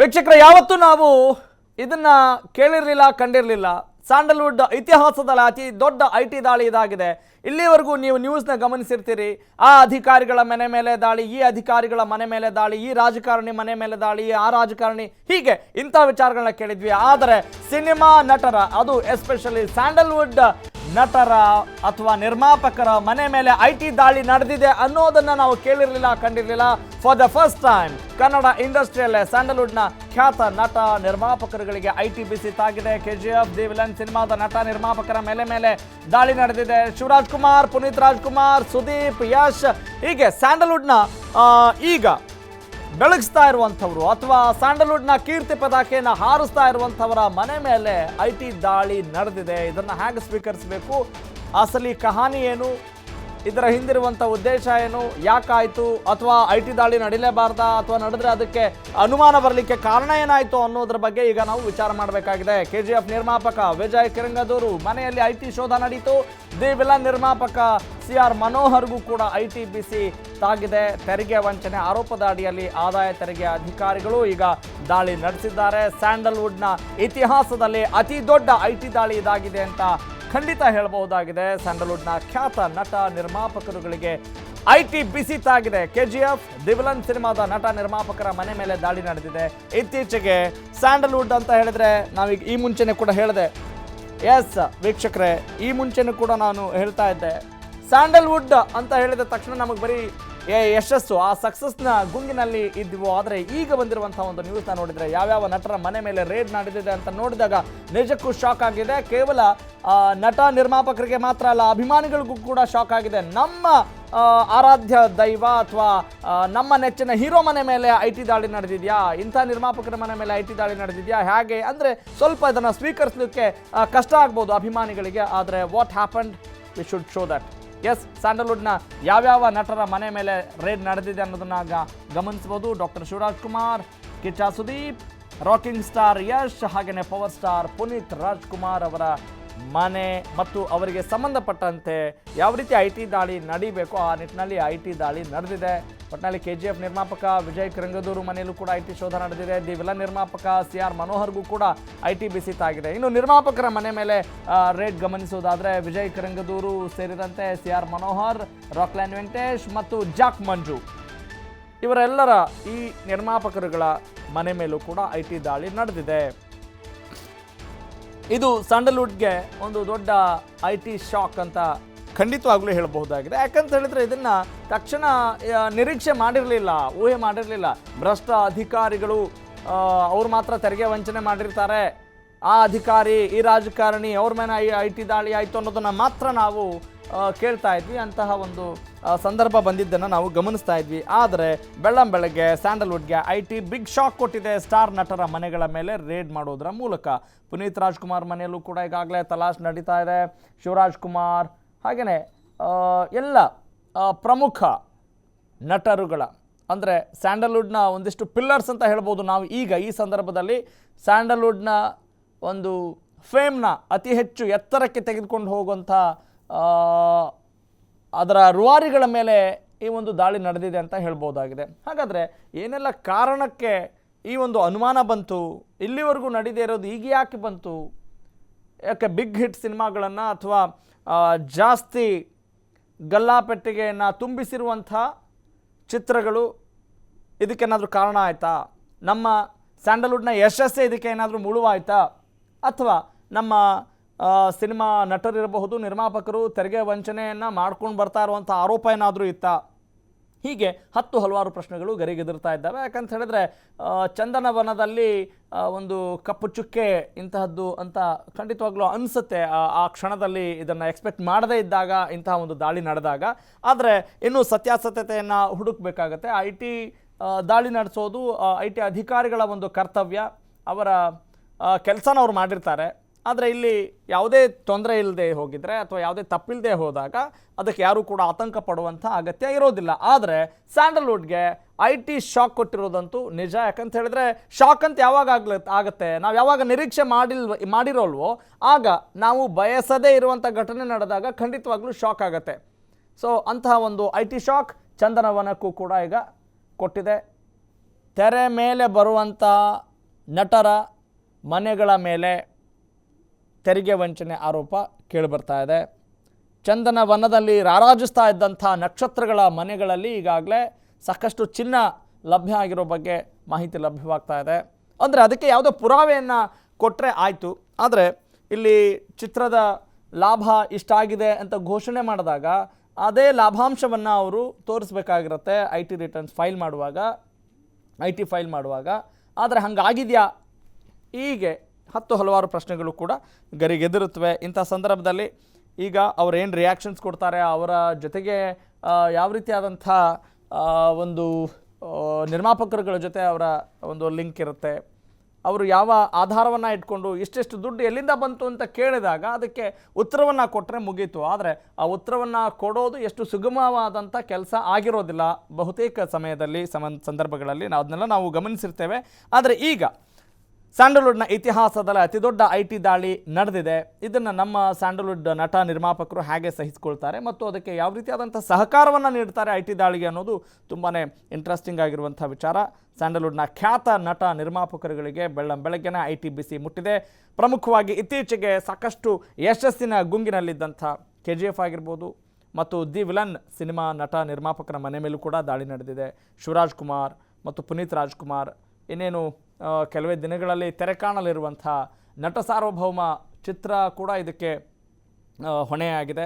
ವೀಕ್ಷಕರ, ಯಾವತ್ತೂ ನಾವು ಇದನ್ನ ಕೇಳಿರಲಿಲ್ಲ, ಕಂಡಿರಲಿಲ್ಲ. ಸ್ಯಾಂಡಲ್ವುಡ್ ಇತಿಹಾಸದಲ್ಲಿ ಅತಿ ದೊಡ್ಡ ಐ ಟಿ ದಾಳಿ ಇದಾಗಿದೆ. ಇಲ್ಲಿವರೆಗೂ ನೀವು ನ್ಯೂಸ್ನ ಗಮನಿಸಿರ್ತೀರಿ. ಆ ಅಧಿಕಾರಿಗಳ ಮನೆ ಮೇಲೆ ದಾಳಿ, ಈ ಅಧಿಕಾರಿಗಳ ಮನೆ ಮೇಲೆ ದಾಳಿ, ಈ ರಾಜಕಾರಣಿ ಮನೆ ಮೇಲೆ ದಾಳಿ, ಆ ರಾಜಕಾರಣಿ, ಹೀಗೆ ಇಂಥ ವಿಚಾರಗಳನ್ನ ಕೇಳಿದ್ವಿ. ಆದರೆ ಸಿನಿಮಾ ನಟರ, ಅದು ಎಸ್ಪೆಷಲಿ ಸ್ಯಾಂಡಲ್ವುಡ್ ನಟರ ಅಥವಾ ನಿರ್ಮಾಪಕರ ಮನೆ ಮೇಲೆ ಐ ಟಿ ದಾಳಿ ನಡೆದಿದೆ ಅನ್ನೋದನ್ನು ನಾವು ಕೇಳಿರಲಿಲ್ಲ, ಕಂಡಿರಲಿಲ್ಲ. For the first time Kannada ಇಂಡಸ್ಟ್ರಿಯಲ್ಲೇ ಸ್ಯಾಂಡಲ್ವುಡ್ನ ಖ್ಯಾತ ನಟ ನಿರ್ಮಾಪಕರುಗಳಿಗೆ ಐ ಟಿ ಬಿಸಿ ತಾಗಿದೆ. K G F the villain ಸಿನಿಮಾದ ನಟ ನಿರ್ಮಾಪಕರ ಮೇಲೆ ಮೇಲೆ ದಾಳಿ ನಡೆದಿದೆ. ಶಿವರಾಜ್ ಕುಮಾರ್, ಪುನೀತ್ ರಾಜ್ಕುಮಾರ್, ಸುದೀಪ್, ಯಶ್ ಹೀಗೆ ಸ್ಯಾಂಡಲ್ವುಡ್ನ ಈಗ ಬೆಳಗಿಸ್ತಾ ಇರುವಂಥವ್ರು ಅಥವಾ ಸ್ಯಾಂಡಲ್ವುಡ್ನ ಕೀರ್ತಿ ಪದಾಕೆಯನ್ನು ಹಾರಿಸ್ತಾ ಇರುವಂಥವರ ಮನೆ ಮೇಲೆ ಐ ಟಿ ದಾಳಿ ನಡೆದಿದೆ. ಇದನ್ನು ಹೇಗೆ ಸ್ವೀಕರಿಸಬೇಕು? ಅಸಲಿ ಕಹಾನಿ ಏನು? ಇದರ ಹಿಂದಿರುವಂಥ ಉದ್ದೇಶ ಏನು? ಯಾಕಾಯಿತು? ಅಥವಾ ಐ ಟಿ ದಾಳಿ ನಡಿಲೇಬಾರ್ದಾ? ಅಥವಾ ನಡೆದ್ರೆ ಅದಕ್ಕೆ ಅನುಮಾನ ಬರಲಿಕ್ಕೆ ಕಾರಣ ಏನಾಯಿತು ಅನ್ನೋದ್ರ ಬಗ್ಗೆ ಈಗ ನಾವು ವಿಚಾರ ಮಾಡಬೇಕಾಗಿದೆ. ಕೆ ಜಿ ಎಫ್ ನಿರ್ಮಾಪಕ ವಿಜಯ್ ಕಿರಂಗದೂರು ಮನೆಯಲ್ಲಿ ಐ ಟಿ ಶೋಧ ನಡೀತು. ದಿ ವಿಲನ್ ನಿರ್ಮಾಪಕ ಸಿ ಆರ್ ಮನೋಹರ್ಗೂ ಕೂಡ ಐ ಟಿ ಬಿ ಸಿ ತಾಗಿದೆ. ತೆರಿಗೆ ವಂಚನೆ ಆರೋಪದ ಅಡಿಯಲ್ಲಿ ಆದಾಯ ತೆರಿಗೆ ಅಧಿಕಾರಿಗಳು ಈಗ ದಾಳಿ ನಡೆಸಿದ್ದಾರೆ. ಸ್ಯಾಂಡಲ್ವುಡ್ನ ಇತಿಹಾಸದಲ್ಲಿ ಅತಿ ದೊಡ್ಡ ಐ ಟಿ ದಾಳಿ ಇದಾಗಿದೆ ಅಂತ ಖಂಡಿತ ಹೇಳಬಹುದಾಗಿದೆ. ಸ್ಯಾಂಡಲ್ವುಡ್ನ ಖ್ಯಾತ ನಟ ನಿರ್ಮಾಪಕರುಗಳಿಗೆ ಐ ಟಿ ಬಿಸಿ ತಾಗಿದೆ. K G F the villain ಸಿನಿಮಾದ ನಟ ನಿರ್ಮಾಪಕರ ಮನೆ ಮೇಲೆ ದಾಳಿ ನಡೆದಿದೆ. ಇತ್ತೀಚೆಗೆ ಸ್ಯಾಂಡಲ್ವುಡ್ ಅಂತ ಹೇಳಿದ್ರೆ ನಾವೀಗ ಈ ಮುಂಚೆನೆ ಕೂಡ ಹೇಳಿದೆ. ಎಸ್ ವೀಕ್ಷಕರೇ, ಈ ಮುಂಚೆನೂ ಕೂಡ ನಾನು ಹೇಳ್ತಾ ಇದ್ದೆ. ಸ್ಯಾಂಡಲ್ವುಡ್ ಅಂತ ಹೇಳಿದ ತಕ್ಷಣ ನಮಗೆ ಬರೀ ಯಶಸ್ಸು. ಆ ಸಕ್ಸಸ್ನ ಗುಂಗಿನಲ್ಲಿ ಇದ್ವು. ಆದರೆ ಈಗ ಬಂದಿರುವಂಥ ಒಂದು ನ್ಯೂಸ್ನ ನೋಡಿದರೆ ಯಾವ್ಯಾವ ನಟರ ಮನೆ ಮೇಲೆ ರೇಡ್ ನಡೆದಿದೆ ಅಂತ ನೋಡಿದಾಗ ನಿಜಕ್ಕೂ ಶಾಕ್ ಆಗಿದೆ. ಕೇವಲ ನಟ ನಿರ್ಮಾಪಕರಿಗೆ ಮಾತ್ರ ಅಲ್ಲ, ಅಭಿಮಾನಿಗಳಿಗೂ ಕೂಡ ಶಾಕ್ ಆಗಿದೆ. ನಮ್ಮ ಆರಾಧ್ಯ ದೈವ ಅಥವಾ ನಮ್ಮ ನೆಚ್ಚಿನ ಹೀರೋ ಮನೆ ಮೇಲೆ ಐ ಟಿ ದಾಳಿ ನಡೆದಿದೆಯಾ? ಇಂಥ ನಿರ್ಮಾಪಕರ ಮನೆ ಮೇಲೆ ಐ ಟಿ ದಾಳಿ ನಡೆದಿದೆಯಾ? ಹೇಗೆ? ಅಂದರೆ ಸ್ವಲ್ಪ ಇದನ್ನು ಸ್ವೀಕರಿಸಲಿಕ್ಕೆ ಕಷ್ಟ ಆಗ್ಬೋದು ಅಭಿಮಾನಿಗಳಿಗೆ. ಆದರೆ what happen we should show that is ಸ್ಯಾಂಡಲ್ವುಡ್ನ ಯಾವ್ಯಾವ ನಟರ ಮನೆ ಮೇಲೆ ರೇಡ್ ನಡೆದಿದೆ ಅನ್ನೋದನ್ನ ಗಮನಿಸ್ಬೋದು doctor Shivaraj Kumar, Kichcha Sudeep, rocking star Yash ಹಾಗೆಯೇ ಪವರ್ ಸ್ಟಾರ್ ಪುನೀತ್ ರಾಜ್ಕುಮಾರ್ ಅವರ ಮನೆ ಮತ್ತು ಅವರಿಗೆ ಸಂಬಂಧಪಟ್ಟಂತೆ ಯಾವ ರೀತಿ ಐ ಟಿ ದಾಳಿ ನಡೀಬೇಕು, ಆ ನಿಟ್ಟಿನಲ್ಲಿ ಐ ಟಿ ದಾಳಿ ನಡೆದಿದೆ. ಒಟ್ಟಿನಲ್ಲಿ ಕೆ ಜಿ ಎಫ್ ನಿರ್ಮಾಪಕ ವಿಜಯ್ ಕರಂಗದೂರು ಮನೆಯಲ್ಲೂ ಕೂಡ ಐ ಟಿ ಶೋಧ ನಡೆದಿದೆ. ದಿ ವಿಲನ್ ನಿರ್ಮಾಪಕ ಸಿ ಆರ್ ಮನೋಹರ್ಗೂ ಕೂಡ ಐ ಟಿ ಬಿಸಿತಾಗಿದೆ ಇನ್ನು ನಿರ್ಮಾಪಕರ ಮನೆ ಮೇಲೆ ರೇಡ್ ಗಮನಿಸುವುದಾದರೆ ವಿಜಯ್ ಕರಂಗದೂರು ಸೇರಿದಂತೆ ಸಿ ಆರ್ ಮನೋಹರ್ ರಾಕ್ಲ್ಯಾನ್ ವೆಂಕಟೇಶ್ ಮತ್ತು ಜಾಕ್ ಮಂಜು. ಇವರೆಲ್ಲರ ಈ ನಿರ್ಮಾಪಕರುಗಳ ಮನೆ ಮೇಲೂ ಕೂಡ ಐ ಟಿ ದಾಳಿ ನಡೆದಿದೆ. ಇದು ಸ್ಯಾಂಡಲ್ವುಡ್ಗೆ ಒಂದು ದೊಡ್ಡ ಐ ಟಿ ಶಾಕ್ ಅಂತ ಖಂಡಿತವಾಗ್ಲೂ ಹೇಳಬಹುದಾಗಿದೆ. ಯಾಕಂತ ಹೇಳಿದ್ರೆ ಇದನ್ನ ತಕ್ಷಣ ನಿರೀಕ್ಷೆ ಮಾಡಿರಲಿಲ್ಲ, ಊಹೆ ಮಾಡಿರಲಿಲ್ಲ. ಭ್ರಷ್ಟ ಅಧಿಕಾರಿಗಳು ಅವ್ರು ಮಾತ್ರ ತೆರಿಗೆ ವಂಚನೆ ಮಾಡಿರ್ತಾರೆ. ಆ ಅಧಿಕಾರಿ, ಈ ರಾಜಕಾರಣಿ, ಅವ್ರ ಮೇಲೆ ಐ ಐ ಟಿ ದಾಳಿ ಆಯಿತು ಅನ್ನೋದನ್ನ ಮಾತ್ರ ನಾವು ಕೇಳ್ತಾ ಇದ್ವಿ. ಅಂತಹ ಒಂದು ಸಂದರ್ಭ ಬಂದಿದ್ದನ್ನು ನಾವು ಗಮನಿಸ್ತಾ ಇದ್ವಿ. ಆದರೆ ಬೆಳ್ಳಂ ಬೆಳಗ್ಗೆ ಸ್ಯಾಂಡಲ್ವುಡ್ಗೆ ಐ ಟಿ ಬಿಗ್ ಶಾಕ್ ಕೊಟ್ಟಿದೆ ಸ್ಟಾರ್ ನಟರ ಮನೆಗಳ ಮೇಲೆ ರೇಡ್ ಮಾಡೋದರ ಮೂಲಕ. ಪುನೀತ್ ರಾಜ್ಕುಮಾರ್ ಮನೆಯಲ್ಲೂ ಕೂಡ ಈಗಾಗಲೇ ತಲಾಶ್ ನಡೀತಾ ಇದೆ. ಶಿವರಾಜ್ ಕುಮಾರ್ ಹಾಗೆಯೇ ಎಲ್ಲ ಪ್ರಮುಖ ನಟರುಗಳ, ಅಂದರೆ ಸ್ಯಾಂಡಲ್ವುಡ್ನ ಒಂದಿಷ್ಟು ಪಿಲ್ಲರ್ಸ್ ಅಂತ ಹೇಳ್ಬೋದು ನಾವು ಈಗ ಈ ಸಂದರ್ಭದಲ್ಲಿ. ಸ್ಯಾಂಡಲ್ವುಡ್ನ ಒಂದು ಫೇಮ್ನ ಅತಿ ಹೆಚ್ಚು ಎತ್ತರಕ್ಕೆ ತೆಗೆದುಕೊಂಡು ಹೋಗುವಂಥ ಅದರ ರುವಾರಿಗಳ ಮೇಲೆ ಈ ಒಂದು ದಾಳಿ ನಡೆದಿದೆ ಅಂತ ಹೇಳ್ಬೋದಾಗಿದೆ. ಹಾಗಾದರೆ ಏನೆಲ್ಲ ಕಾರಣಕ್ಕೆ ಈ ಒಂದು ಅನುಮಾನ ಬಂತು? ಇಲ್ಲಿವರೆಗೂ ನಡೀದೇ ಇರೋದು ಈಗ ಯಾಕೆ ಬಂತು? ಯಾಕೆ ಬಿಗ್ ಹಿಟ್ ಸಿನಿಮಾಗಳನ್ನು ಅಥವಾ ಜಾಸ್ತಿ ಗಲ್ಲಾಪೆಟ್ಟಿಗೆಯನ್ನು ತುಂಬಿಸಿರುವಂಥ ಚಿತ್ರಗಳು ಇದಕ್ಕೇನಾದರೂ ಕಾರಣ ಆಯಿತಾ? ನಮ್ಮ ಸ್ಯಾಂಡಲ್ವುಡ್ನ ಯಶಸ್ಸೇ ಇದಕ್ಕೆ ಏನಾದರೂ ಮುಳುವಾಯಿತಾ? ಅಥವಾ ನಮ್ಮ ಸಿನಿಮಾ ನಟರಿರಬಹುದು, ನಿರ್ಮಾಪಕರು ತೆರಿಗೆ ವಂಚನೆಯನ್ನು ಮಾಡ್ಕೊಂಡು ಬರ್ತಾ ಇರುವಂಥ ಆರೋಪ ಏನಾದರೂ ಇತ್ತ? ಹೀಗೆ ಹತ್ತು ಹಲವಾರು ಪ್ರಶ್ನೆಗಳು ಗರಿಗೆದಿರ್ತಾ ಇದ್ದಾವೆ. ಯಾಕಂತ ಹೇಳಿದ್ರೆ ಚಂದನವನದಲ್ಲಿ ಒಂದು ಕಪ್ಪು ಚುಕ್ಕೆ ಇಂತಹದ್ದು ಅಂತ ಖಂಡಿತವಾಗ್ಲೂ ಅನಿಸುತ್ತೆ. ಆ- ಕ್ಷಣದಲ್ಲಿ ಇದನ್ನು ಎಕ್ಸ್ಪೆಕ್ಟ್ ಮಾಡದೇ ಇದ್ದಾಗ, ಇಂತಹ ಒಂದು ದಾಳಿ ನಡೆದಾಗ. ಆದರೆ ಇನ್ನೂ ಸತ್ಯಾಸತ್ಯತೆಯನ್ನು ಹುಡುಕಬೇಕಾಗತ್ತೆ. ಐ ಟಿ ದಾಳಿ ನಡೆಸೋದು ಐ ಟಿ ಅಧಿಕಾರಿಗಳ ಒಂದು ಕರ್ತವ್ಯ. ಅವರ ಕೆಲಸನ ಅವ್ರು ಮಾಡಿರ್ತಾರೆ. ಆದರೆ ಇಲ್ಲಿ ಯಾವುದೇ ತೊಂದರೆ ಇಲ್ಲದೆ ಹೋಗಿದರೆ ಅಥವಾ ಯಾವುದೇ ತಪ್ಪಿಲ್ಲದೆ ಹೋದಾಗ ಅದಕ್ಕೆ ಯಾರೂ ಕೂಡ ಆತಂಕ ಪಡುವಂಥ ಅಗತ್ಯ ಇರೋದಿಲ್ಲ. ಆದರೆ ಸ್ಯಾಂಡಲ್ವುಡ್ಗೆ ಐ ಟಿ ಶಾಕ್ ಕೊಟ್ಟಿರೋದಂತೂ ನಿಜ. ಯಾಕಂತ ಹೇಳಿದ್ರೆ ಶಾಕ್ ಅಂತ ಯಾವಾಗ ಆಗ್ಲ, ಆಗುತ್ತೆ? ನಾವು ಯಾವಾಗ ನಿರೀಕ್ಷೆ ಮಾಡಿಲ್ವ ಮಾಡಿರೋಲ್ವೋ, ಆಗ ನಾವು ಬಯಸದೇ ಇರುವಂಥ ಘಟನೆ ನಡೆದಾಗ ಖಂಡಿತವಾಗ್ಲೂ ಶಾಕ್ ಆಗುತ್ತೆ. ಸೊ ಅಂತಹ ಒಂದು ಐ ಟಿ ಶಾಕ್ ಚಂದನವನಕ್ಕೂ ಕೂಡ ಈಗ ಕೊಟ್ಟಿದೆ. ತೆರೆ ಮೇಲೆ ಬರುವಂಥ ನಟರ ಮನೆಗಳ ಮೇಲೆ ತೆರಿಗೆ ವಂಚನೆ ಆರೋಪ ಕೇಳಿಬರ್ತಾ ಇದೆ. ಚಂದನ ವನದಲ್ಲಿ ರಾರಾಜಿಸ್ತಾ ಇದ್ದಂಥ ನಕ್ಷತ್ರಗಳ ಮನೆಗಳಲ್ಲಿ ಈಗಾಗಲೇ ಸಾಕಷ್ಟು ಚಿನ್ನ ಲಭ್ಯ ಆಗಿರೋ ಬಗ್ಗೆ ಮಾಹಿತಿ ಲಭ್ಯವಾಗ್ತಾ ಇದೆ. ಅಂದರೆ ಅದಕ್ಕೆ ಯಾವುದೋ ಪುರಾವೆಯನ್ನು ಕೊಟ್ಟರೆ ಆಯಿತು. ಆದರೆ ಇಲ್ಲಿ ಚಿತ್ರದ ಲಾಭ ಇಷ್ಟಾಗಿದೆ ಅಂತ ಘೋಷಣೆ ಮಾಡಿದಾಗ ಅದೇ ಲಾಭಾಂಶವನ್ನು ಅವರು ತೋರಿಸ್ಬೇಕಾಗಿರುತ್ತೆ. ಐ ಟಿ ರಿಟರ್ನ್ಸ್ ಫೈಲ್ ಮಾಡುವಾಗ ಐ ಟಿ ಫೈಲ್ ಮಾಡುವಾಗ. ಆದರೆ ಹಂಗಾಗಿದೆಯಾ? ಹೀಗೆ ಹತ್ತು ಹಲವಾರು ಪ್ರಶ್ನೆಗಳು ಕೂಡ ಗರಿಗೆದರುತ್ತವೆ. ಇಂಥ ಸಂದರ್ಭದಲ್ಲಿ ಈಗ ಏನು ರಿಯಾಕ್ಷನ್ಸ್ ಕೊಡ್ತಾರೆ, ಅವರ ಜೊತೆಗೆ ಯಾವ ರೀತಿಯಾದಂಥ ಒಂದು ನಿರ್ಮಾಪಕರುಗಳ ಜೊತೆ ಅವರ ಒಂದು ಲಿಂಕ್ ಇರುತ್ತೆ. ಅವರು ಯಾವ ಆಧಾರವನ್ನು ಇಟ್ಕೊಂಡು ಇಷ್ಟೆಷ್ಟು ದುಡ್ಡು ಎಲ್ಲಿಂದ ಬಂತು ಅಂತ ಕೇಳಿದಾಗ ಅದಕ್ಕೆ ಉತ್ತರವನ್ನು ಕೊಟ್ಟರೆ ಮುಗೀತು. ಆದರೆ ಆ ಉತ್ತರವನ್ನು ಕೊಡೋದು ಎಷ್ಟು ಸುಗಮವಾದಂಥ ಕೆಲಸ ಆಗಿರೋದಿಲ್ಲ ಬಹುತೇಕ ಸಮಯದಲ್ಲಿ ಸಮ ಸಂದರ್ಭಗಳಲ್ಲಿ. ನಾವು ಅದನ್ನೆಲ್ಲ ನಾವು ಗಮನಿಸಿರ್ತೇವೆ. ಆದರೆ ಈಗ ಸ್ಯಾಂಡಲ್ವುಡ್ನ ಇತಿಹಾಸದಲ್ಲಿ ಅತಿ ದೊಡ್ಡ ಐ ಟಿ ದಾಳಿ ನಡೆದಿದೆ. ಇದನ್ನು ನಮ್ಮ ಸ್ಯಾಂಡಲ್ವುಡ್ ನಟ ನಿರ್ಮಾಪಕರು ಹೇಗೆ ಸಹಿಸಿಕೊಳ್ತಾರೆ ಮತ್ತು ಅದಕ್ಕೆ ಯಾವ ರೀತಿಯಾದಂಥ ಸಹಕಾರವನ್ನು ನೀಡ್ತಾರೆ ಐ ಟಿ ದಾಳಿಗೆ ಅನ್ನೋದು ತುಂಬಾ ಇಂಟ್ರೆಸ್ಟಿಂಗ್ ಆಗಿರುವಂಥ ವಿಚಾರ. ಸ್ಯಾಂಡಲ್ವುಡ್ನ ಖ್ಯಾತ ನಟ ನಿರ್ಮಾಪಕರುಗಳಿಗೆ ಬೆಳ್ಳ ಬೆಳಗ್ಗೆನೇ ಐ ಟಿ ಬಿಸಿ ಮುಟ್ಟಿದೆ. ಪ್ರಮುಖವಾಗಿ ಇತ್ತೀಚೆಗೆ ಸಾಕಷ್ಟು ಯಶಸ್ಸಿನ ಗುಂಗಿನಲ್ಲಿದ್ದಂಥ ಕೆ ಜಿ ಎಫ್ ಆಗಿರ್ಬೋದು ಮತ್ತು ದಿ ವಿಲನ್ ಸಿನಿಮಾ ನಟ ನಿರ್ಮಾಪಕರ ಮನೆ ಮೇಲೂ ಕೂಡ ದಾಳಿ ನಡೆದಿದೆ. ಶಿವರಾಜ್ ಕುಮಾರ್ ಮತ್ತು ಪುನೀತ್ ರಾಜ್ಕುಮಾರ್ ಇನ್ನೇನು ಕೆಲವೇ ದಿನಗಳಲ್ಲಿ ತೆರೆ ಕಾಣಲಿರುವಂಥ ನಟ ಸಾರ್ವಭೌಮ ಚಿತ್ರ ಕೂಡ ಇದಕ್ಕೆ ಹೊಣೆಯಾಗಿದೆ.